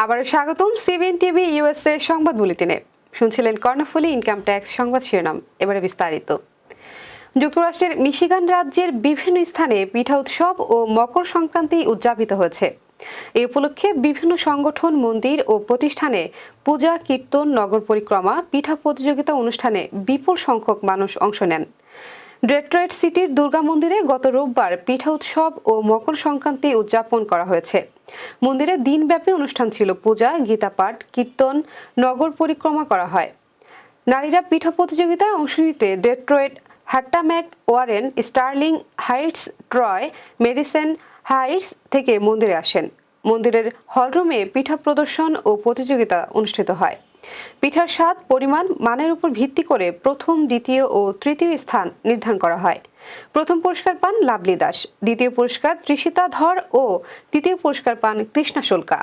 আবারও স্বাগতম CBN TV USA সংবাদ বুলেটিনে। শুনছিলেন কর্ণফুলি ইনকাম ট্যাক্স সংবাদ শিরোনাম। এবারে বিস্তারিত। যুক্তরাষ্ট্রের মিশিগান রাজ্যের বিভিন্ন স্থানে পিঠা উৎসব ও মকর সংক্রান্তি উদযাপিত হয়েছে। এই উপলক্ষে বিভিন্ন সংগঠন, মন্দির ও প্রতিষ্ঠানে পূজা, কীর্তন, নগর পরিক্রমা, পিঠা প্রতিযোগিতা অনুষ্ঠানে বিপুল সংখ্যক মানুষ অংশ নেন। ডেট্রয়েট সিটির দুর্গা মন্দিরে গত রোববার পিঠা উৎসব ও মকর সংক্রান্তি উদযাপন করা হয়েছে। মন্দিরে দিনব্যাপী অনুষ্ঠান ছিল। পূজা, গীতাপাঠ, কীর্তন, নগর পরিক্রমা করা হয়। নারীরা পিঠা প্রতিযোগিতায় অংশ নিতে Detroit Hamtramck Warren, Sterling, Heights, Troy, Madison, Heights থেকে মন্দিরে আসেন। মন্দিরের হলরুমে পিঠা প্রদর্শন ও প্রতিযোগিতা অনুষ্ঠিত হয়। পিঠার স্বাদ, পরিমাণ, মানের উপর ভিত্তি করে প্রথম, দ্বিতীয় ও তৃতীয় স্থান নির্ধারণ করা হয়। প্রথম পুরস্কার পান লাভলি দাস, দ্বিতীয় পুরস্কার ত্রিষিতা ধর ও তৃতীয় পুরস্কার পান কৃষ্ণা শুল্কা।